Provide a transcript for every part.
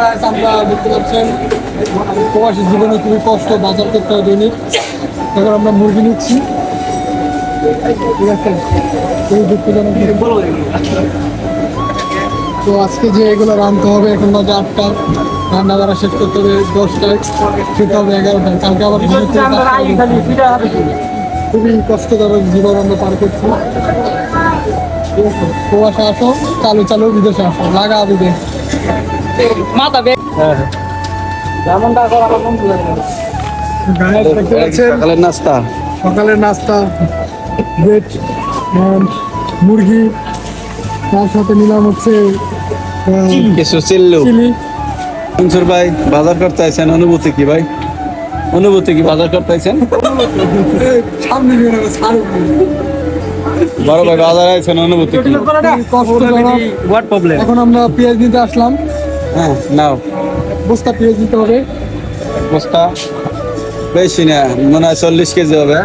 guys, আমরা দেখতে পাচ্ছেন প্রবাসী জীবনে খুবই কষ্ট বাজার করতে হয় দৈনিক। এখন আমরা মুরগি নিচ্ছি। খুবই দুঃখজনক তো আজকে যে এগুলো রাঁধতে হবে এখন বাজে আটটা। রান্না বাড়া শেষ করতে হবে দশটায়। খেতে হবে এগারোটায়। কালকে আবার। খুবই কষ্টদায়ক জীবন আমরা পার করছি? প্রবাসে আসো চালু চালু বিদেশে আসো। লাগা বিদেশ। মাথা দেখতে পাচ্ছেন? সকালের নাস্তা। সকালের নাস্তা ব্রেড মুরগি। তার সাথে নিলাম হচ্ছে কিছু চিল্লু। মনসুর ভাই বাজার করতে আইছেন। অনুভূতি কি ভাই? অনুভূতি কি বাজার করতে ছাড়ো বড় ভাই বাজার আইছেন। অনুভূতি কি? এখন আমরা পেঁয়াজ নিতে আসলাম। হ্যাঁ নাও। বস্তা পেঁয়াজ নিতে হবে। বস্তা? বেশি না মনে হয় চল্লিশ কেজি হবে।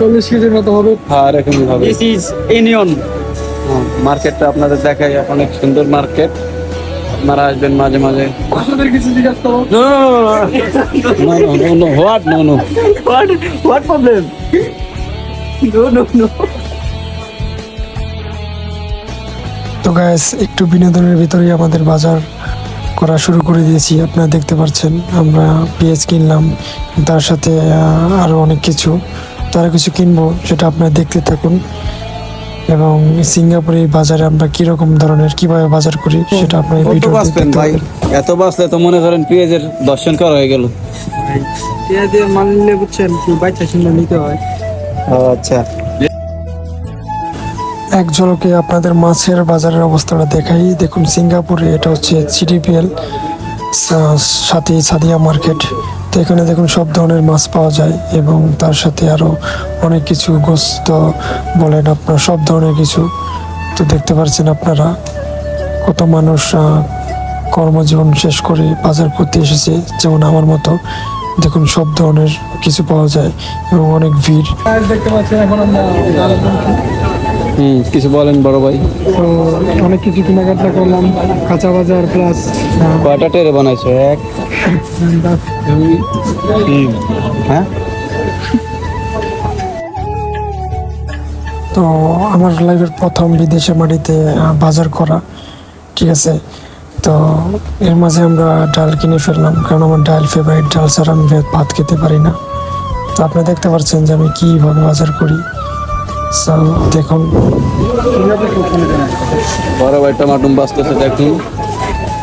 চল্লিশ কেজির মতো হবে। হ্যাঁ এরকমই হবে। দিস ইজ ইউনিয়ন মার্কেটটা আপনাদের দেখাই অনেক সুন্দর মার্কেট। আপনারা আসবেন মাঝে মাঝে। আপনাদের কিছু জিজ্ঞাসা করো। No no no what no no what what problem no no no তো গ্যাস একটু বিনোদনের ভিতরেই আমাদের বাজার। করা শুরু করে দিয়েছি আপনারা দেখতে পাচ্ছেন আমরা পেঁয়াজ কিনলাম তার সাথে আহ, আরও অনেক কিছু। তারা কিছু কিনবো সেটা আপনারা দেখতে থাকুন। এবং সিঙ্গাপুরের বাজারে আমরা কীরকম ধরনের কীভাবে বাজার করি সেটা আপনার ভিডিও ভাই? এত বাঁচলে তো মনে করেন পেঁয়াজের দর্শন করা হয়ে গেল। পেঁয়াজের মানলে বুঝছেন কি বাইচা শুনে নিতে হয়। আচ্ছা। এক ঝলকে আপনাদের মাছের বাজারের অবস্থাটা দেখাই। দেখুন, সিঙ্গাপুরে এটা হচ্ছে সিডিপিএল সাথে সাদিয়া মার্কেট। তো এখানে দেখুন, সব ধরনের মাছ পাওয়া যায় এবং তার সাথে আরও অনেক কিছু গোস্ত বলেন আপনার, সব ধরনের কিছু। তো দেখতে পাচ্ছেন আপনারা কত মানুষ কর্মজীবন শেষ করে বাজার করতে এসেছে, যেমন আমার মতো। দেখুন, সব ধরনের কিছু পাওয়া যায় এবং অনেক ভিড়। দেখতে পাচ্ছেন এখন আমরা। হুম কিছু বলেন বড় ভাই। তো অনেক কিছু কেনাকাটা করলাম কাঁচা বাজার প্লাস কয়টা টেরে বানাইছো? এক দুই তিন। হ্যাঁ? তো আমার লাইফের প্রথম বিদেশে মাটিতে বাজার করা ঠিক আছে? তো এর মাঝে আমরা ডাল কিনে ফেললাম কারণ আমার ডাল ফেভারিট ডাল ছাড়া আমি ভাত খেতে পারি না। তো আপনি দেখতে পাচ্ছেন যে আমি কীভাবে বাজার করি। দেখুন। বড় ভাই টমাটুম বাঁচতেছে দেখুন।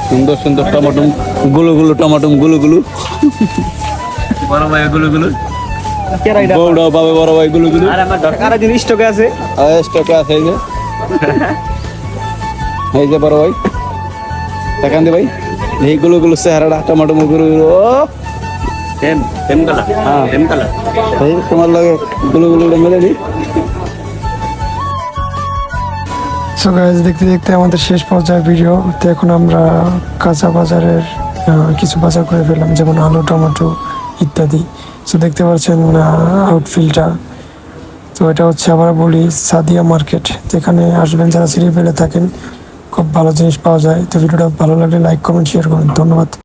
সুন্দর সুন্দর টমাটুমগুলো গুলো টমাটুমগুলো গুলো। বড় ভাই গুলো গুলো। বড় ভাই গুলো গুলো। আর দিন স্টকে আছে। স্টকে আছে এই যে। এই যে বড় ভাই। দেখান দে ভাই। এই গুলো গুলো চেহারাটা টমাটুমগুলো গুলো। সেম সেম কালার হ্যাঁ। সেম কালার এই তোমার লাগে গুলো গুলো মেলে দিই সো গাইজ দেখতে দেখতে আমাদের শেষ পর্যায়ে ভিডিও তো এখন আমরা কাঁচা বাজারের কিছু বাজার করে ফেললাম, যেমন আলু, টমেটো ইত্যাদি। সো দেখতে পাচ্ছেন আউটফিল্ডটা তো এটা হচ্ছে আবার বলি সাদিয়া মার্কেট, যেখানে আসবেন যারা সিঁড়ি ফেলে থাকেন, খুব ভালো জিনিস পাওয়া যায়। তো ভিডিওটা ভালো লাগলে লাইক কমেন্ট শেয়ার করুন। ধন্যবাদ।